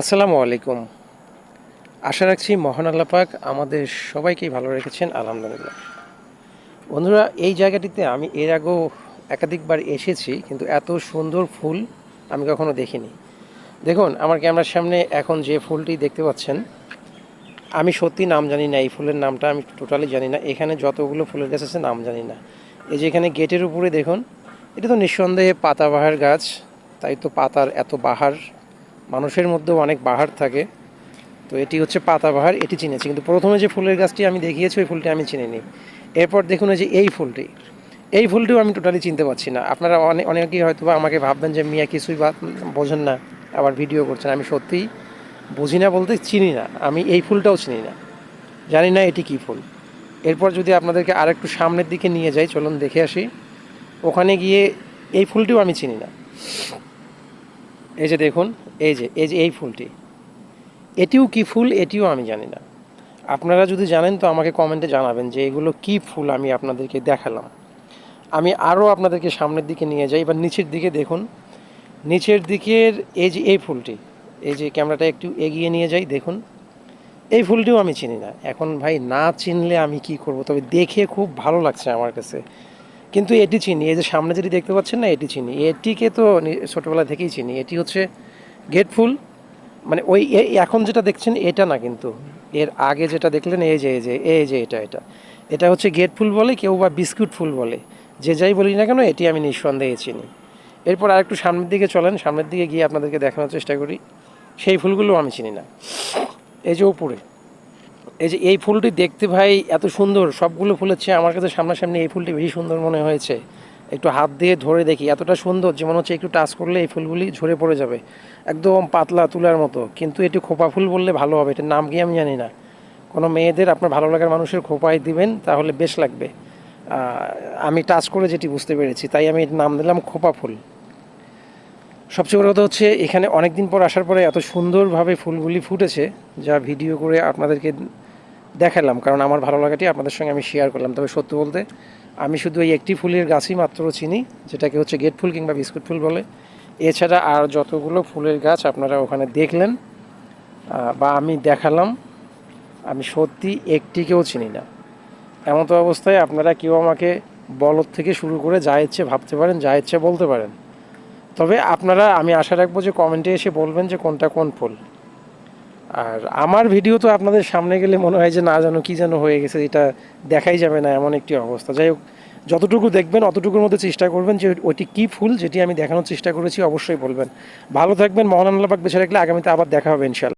আসসালামু আলাইকুম। আশা রাখছি মহান আল্লাহ পাক আমাদের সবাইকেই ভালো রেখেছেন, আলহামদুলিল্লাহ। বন্ধুরা, এই জায়গাটিতে আমি এর আগেও একাধিকবার এসেছি, কিন্তু এত সুন্দর ফুল আমি কখনো দেখিনি। দেখুন, আমার ক্যামেরার সামনে এখন যে ফুলটি দেখতে পাচ্ছেন, আমি সত্যি নাম জানি না, এই ফুলের নামটা আমি টোটালি জানি না। এখানে যতগুলো ফুলের গাছ আছে নাম জানি না। এই যে এখানে গেটের উপরে দেখুন, এটা তো নিঃসন্দেহে পাতাবাহার গাছ, তাই তো পাতার এত বাহার মানুষের মধ্যেও অনেক বাহার থাকে। তো এটি হচ্ছে পাতাবাহার, এটি চিনেছি। কিন্তু প্রথমে যে ফুলের গাছটি আমি দেখিয়েছি, ওই ফুলটি আমি চিনিনি। এরপর দেখুন যে এই ফুলটি। এই ফুলটিও আমি টোটালি চিনতে পারছি না। আপনারা অনেক অনেকেই হয়তো আমাকে ভাববেন যে, মিয়া, কিছুই বোঝেন না, আবার ভিডিও করছেন। আমি সত্যিই বুঝি না বলতে চিনি না। আমি এই ফুলটাও চিনি না। জানি না এটি কী ফুল। এরপর যদি আপনাদেরকে আরেকটু সামনের দিকে নিয়ে যাই, চলুন দেখে আসি। ওখানে গিয়ে এই ফুলটিও আমি চিনি না। এই যে দেখুন, এই যে এই যে এই ফুলটি। এটিও কি ফুল? এটিও আমি জানি না। আপনারা যদি জানেন তো আমাকে কমেন্টে জানাবেন যে এগুলো কি ফুল আমি আপনাদেরকে দেখালাম। আমি আরও আপনাদেরকে সামনের দিকে নিয়ে যাই, এবার নিচের দিকে দেখুন। নিচের দিকের এই যে এই ফুলটি, এই যে ক্যামেরাটা একটু এগিয়ে নিয়ে যাই, দেখুন। এই ফুলটিও আমি চিনি না। এখন ভাই না চিনলে আমি কি করব? তবে দেখে খুব ভালো লাগছে আমার কাছে। কিন্তু এটি চিনি, এই যে সামনে যেটি দেখতে পাচ্ছেন না, এটি চিনি। এটিকে তো ছোটবেলা থেকেই চিনি। এটি হচ্ছে গেট ফুল। মানে ওই এখন যেটা দেখছেন, এটা না কিন্তু। এর আগে যেটা দেখলেন, এই যে এই যে এই যে এটা এটা। এটা হচ্ছে গেট ফুল বলে, কেউ বা বিস্কুট ফুল বলে। যে যাই বলি না কেন, এটি আমি নিঃসন্দেহে চিনি। এরপর আরেকটু সামনের দিকে চলেন। সামনের দিকে গিয়ে আপনাদেরকে দেখানোর চেষ্টা করি। সেই ফুলগুলো আমি চিনি না। এই যে উপরে। এই যে এই ফুলটি দেখতে ভাই এত সুন্দর, সবগুলো ফুলের চেয়ে আমার কাছে সামনাসামনি এই ফুলটি বেশি সুন্দর মনে হয়েছে। একটু হাত দিয়ে ধরে দেখি, এতটা সুন্দর যে মনে হচ্ছে একটু টাচ করলে এই ফুলগুলি ঝরে পড়ে যাবে। একদম পাতলা তুলার মতো, কিন্তু এটি খোপা ফুল বললে ভালো হবে, এটার নাম কি আমি জানি না। কোনো মেয়েদের আপনার ভালো লাগার মানুষের খোপায় দিবেন, তাহলে বেশ লাগবে। আমি টাচ করে যেটি বুঝতে পেরেছি, তাই আমি নাম দিলাম খোপা ফুল। সবচেয়ে বড় কথা হচ্ছে, এখানে অনেক দিন পর আসার পরে এত সুন্দরভাবে ফুলগুলি ফুটেছে, যা ভিডিও করে আপনাদেরকে দেখালাম, কারণ আমার ভালো লাগাটি আপনাদের সঙ্গে আমি শেয়ার করলাম। তবে সত্যি বলতে, আমি শুধু এই একটি ফুলের গাছই মাত্র চিনি, যেটাকে হচ্ছে গেট ফুল কিংবা বিস্কুট ফুল বলে। এছাড়া আর যতগুলো ফুলের গাছ আপনারা ওখানে দেখলেন বা আমি দেখালাম, আমি সত্যি একটিকেও চিনি না। এমন তো অবস্থায় আপনারা কেউ আমাকে বলদ থেকে শুরু করে যা ইচ্ছে ভাবতে পারেন, যা ইচ্ছে বলতে পারেন। তবে আপনারা, আমি আশা রাখব যে কমেন্টে এসে বলবেন যে কোনটা কোন ফুল। আর আমার ভিডিও তো আপনাদের সামনে গেলে মনে হয় যে না জানো কি যেন হয়ে গেছে, এটা দেখাই যাবে না এমন একটি অবস্থা। যাই হোক, যতটুকু দেখবেন অতটুকুর মধ্যে চেষ্টা করবেন যে ওইটি কী ফুল যেটি আমি দেখানোর চেষ্টা করেছি অবশ্যই বলবেন। ভালো থাকবেন, মহান আল্লাহ বেছে রাখলে আগামীতে আবার দেখা হবে ইনশাল্লাহ